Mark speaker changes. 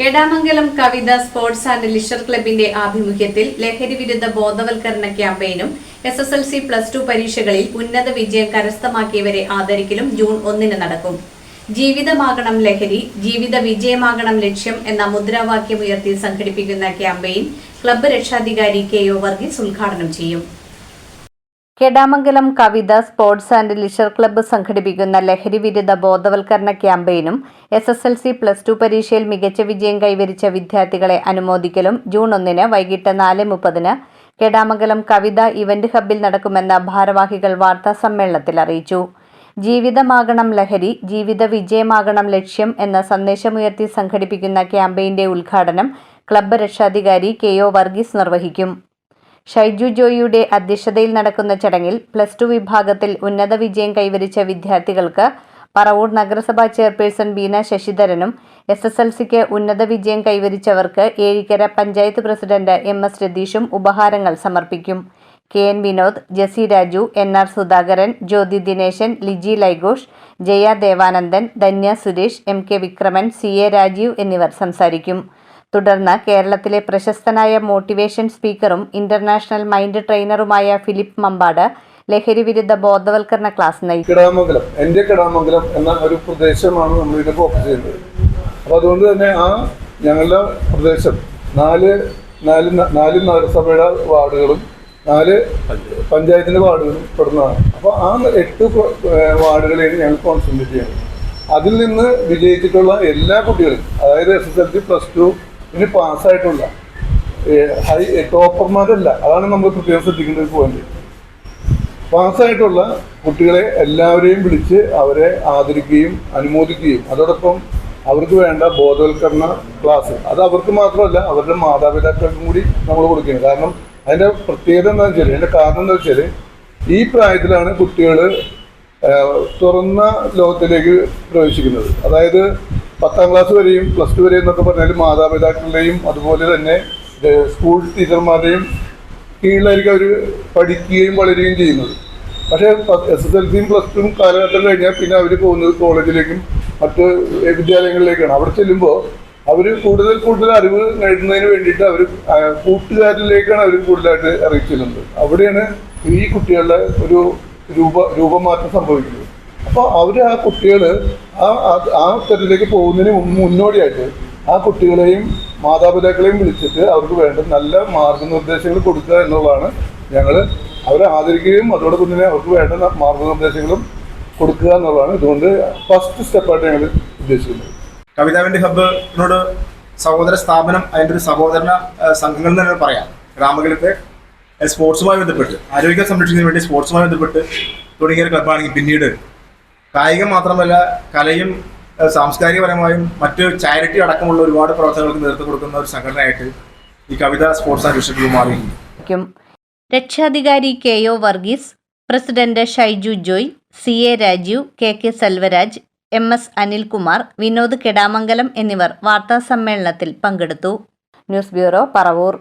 Speaker 1: Kedamangalam Kavitha sports and leisure ക്ലബിന്റെ ആഭിമുഖ്യത്തിൽ ലഹരി വിരുദ്ധ ബോധവൽക്കരണ ക്യാമ്പയിനും S S L C plus two പരീക്ഷകളിൽ ഉന്നത വിജയം കരസ്ഥമാക്കിയവരെ ആദരിക്കലും ജൂൺ ഒന്നിന് നടക്കും. ജീവിതമാകണം ലഹരി ജീവിത വിജയമാകണം ലക്ഷ്യം എന്ന മുദ്രാവാക്യം ഉയർത്തി സംഘടിപ്പിക്കുന്ന ക്യാമ്പയിൻ ക്ലബ്ബ് രക്ഷാധികാരി കെ ഒ വർഗീസ് ഉദ്ഘാടനം ചെയ്യും. Kedamangalam Kavitha sports and leisure club സംഘടിപ്പിക്കുന്ന ലഹരി വിരുദ്ധ ബോധവൽക്കരണ ക്യാമ്പയിനും S S L C plus two പരീക്ഷയിൽ മികച്ച വിജയം കൈവരിച്ച വിദ്യാർത്ഥികളെ അനുമോദിക്കലും ജൂൺ ഒന്നിന് വൈകിട്ട് നാല് മുപ്പതിന് കെടാമംഗലം കവിത ഇവന്റ് ഹബ്ബിൽ നടക്കുമെന്ന് ഭാരവാഹികൾ വാർത്താ സമ്മേളനത്തിൽ അറിയിച്ചു. ജീവിതമാകണം ലഹരി ജീവിത വിജയമാകണം ലക്ഷ്യം എന്ന സന്ദേശമുയർത്തി സംഘടിപ്പിക്കുന്ന ക്യാമ്പയിന്റെ ഉദ്ഘാടനം ക്ലബ്ബ് രക്ഷാധികാരി കെ ഒ വർഗീസ് നിർവഹിക്കും. ഷൈജു ജോയിയുടെ അധ്യക്ഷതയിൽ നടക്കുന്ന ചടങ്ങിൽ പ്ലസ് ടു വിഭാഗത്തിൽ ഉന്നത വിജയം കൈവരിച്ച വിദ്യാർത്ഥികൾക്ക് പറവൂർ നഗരസഭാ ചെയർപേഴ്സൺ ബീന ശശിധരനും എസ് എസ് എൽ സിക്ക് ഉന്നത വിജയം കൈവരിച്ചവർക്ക് Ezhikkara panchayat president M S രതീഷും ഉപഹാരങ്ങൾ സമർപ്പിക്കും. K N Vinod Jessy Raju N R Sudhakaran Jyothi Dineshan Liji Laighosh Jaya Devanandan Dhanya Suresh M K Vikraman C A Rajeev എന്നിവർ സംസാരിക്കും. തുടർന്ന് കേരളത്തിലെ പ്രശസ്തനായ മോട്ടിവേഷൻ സ്പീക്കറും ഇന്റർനാഷണൽ മൈൻഡ് ട്രെയിനറുമായ ഫിലിപ്പ് മമ്പാട് ലഹരി വിരുദ്ധ ബോധവൽക്കരണ ക്ലാസ് നയിക്കും
Speaker 2: കിടാമംഗലം എന്റെ കിടാമംഗലം എന്ന ഒരു പ്രദേശമാണ് നമ്മൾ ഇത് ഫോക്കസ് ചെയ്യുന്നത്. അപ്പോൾ അതുകൊണ്ട് തന്നെ ആ ഞങ്ങളുടെ പ്രദേശം നാല് നാല് നാല് നഗരസഭയുടെ വാർഡുകളും നാല് പഞ്ചായത്തിന്റെ വാർഡുകളും പെടുന്നതാണ്. അപ്പോൾ ആ എട്ട് വാർഡുകളെയും ഞങ്ങൾ കോൺസെൻട്രേറ്റ് ചെയ്യുന്നത്. അതിൽ നിന്ന് വിജയിച്ചിട്ടുള്ള എല്ലാ കുട്ടികളും അതായത് S S L C plus two ഇനി പാസ്സായിട്ടുള്ള ഹൈ ടോപ്പർമാരല്ല. അതാണ് നമ്മൾ പ്രത്യേകം ശ്രദ്ധിക്കേണ്ട ഒരു പോയിന്റ് പാസ്സായിട്ടുള്ള കുട്ടികളെ എല്ലാവരെയും വിളിച്ച് അവരെ ആദരിക്കുകയും അനുമോദിക്കുകയും അതോടൊപ്പം അവർക്ക് വേണ്ട ബോധവൽക്കരണ ക്ലാസ്. അത് അവർക്ക് മാത്രമല്ല അവരുടെ മാതാപിതാക്കൾക്കും കൂടി നമ്മൾ കൊടുക്കുന്നത് കാരണം അതിന്റെ പ്രത്യേകത എന്താണെന്ന് വെച്ചാൽ അതിന്റെ കാരണം എന്താ വെച്ചാൽ ഈ പ്രായത്തിലാണ് കുട്ടികൾ തുറന്ന ലോകത്തിലേക്ക് പ്രവേശിക്കുന്നത്. അതായത് പത്താം ക്ലാസ് വരെയും പ്ലസ് ടു വരെയും എന്നൊക്കെ പറഞ്ഞാലും മാതാപിതാക്കളുടെയും അതുപോലെ തന്നെ സ്കൂൾ ടീച്ചർമാരുടെയും കീഴിലായിരിക്കും അവർ പഠിക്കുകയും വളരുകയും ചെയ്യുന്നത്. പക്ഷേ എസ് എസ് എൽ സിയും പ്ലസ് ടുവും കാലഘട്ടം കഴിഞ്ഞാൽ പിന്നെ അവർ പോകുന്നത് കോളേജിലേക്കും മറ്റ് വിദ്യാലയങ്ങളിലേക്കാണ്. അവിടെ ചെല്ലുമ്പോൾ അവർ കൂടുതൽ കൂടുതൽ അറിവ് നേടുന്നതിന് വേണ്ടിയിട്ട് അവർ കൂട്ടുകാരിലേക്കാണ് അവർ കൂടുതലായിട്ട് അറിയിച്ചിരുന്നത് അവിടെയാണ് ഈ കുട്ടികളുടെ ഒരു രൂപ രൂപമാറ്റം സംഭവിക്കുന്നത്. അപ്പോൾ അവർ ആ കുട്ടികൾ ആ ആ- തെറ്റിലേക്ക് പോകുന്നതിന് മുന്നോടിയായിട്ട് ആ കുട്ടികളെയും മാതാപിതാക്കളെയും വിളിച്ചിട്ട് അവർക്ക് വേണ്ട നല്ല മാർഗനിർദ്ദേശങ്ങൾ കൊടുക്കുക എന്നുള്ളതാണ് ഞങ്ങൾ അവരെ ആദരിക്കുകയും അതോടൊപ്പം തന്നെ അവർക്ക് വേണ്ട മാർഗനിർദ്ദേശങ്ങളും കൊടുക്കുക എന്നുള്ളതാണ്. ഇതുകൊണ്ട് ഫസ്റ്റ് സ്റ്റെപ്പായിട്ട് ഞങ്ങൾ ഉദ്ദേശിക്കുന്നത്.
Speaker 3: കവിതാവിന്റെ ഹബ്ബിനോട് സഹോദര സ്ഥാപനം അതിന്റെ ഒരു സഹോദരന സംഘങ്ങൾ തന്നെ പറയാം. ഗ്രാമങ്ങളിലത്തെ സ്പോർട്സുമായി ബന്ധപ്പെട്ട് ആരോഗ്യം സംരക്ഷിക്കുന്നതിന് വേണ്ടി സ്പോർട്സുമായി ബന്ധപ്പെട്ട് തുടങ്ങിയ ക്ലബ്ബാണെങ്കിൽ പിന്നീട് കായികം മാത്രമല്ല കലയും സാംസ്കാരികപരമായും മറ്റ് ചാരിറ്റി അടക്കമുള്ള ഒരുപാട് പ്രവർത്തനങ്ങൾക്ക് നേതൃത്വം കൊടുക്കുന്ന ഒരു സംഘടനയായിട്ട് ഈ കവിത സ്പോർട്സ് ആൻഡ് മാറി മാറിയിട്ടുണ്ട്
Speaker 1: രക്ഷാധികാരി K O Varghese president Shaiju Joy C A Rajeev K K Selvaraj M S Anilkumar Vinod Kedamangalam എന്നിവർ വാർത്താ സമ്മേളനത്തിൽ പങ്കെടുത്തു. News bureau Paravur.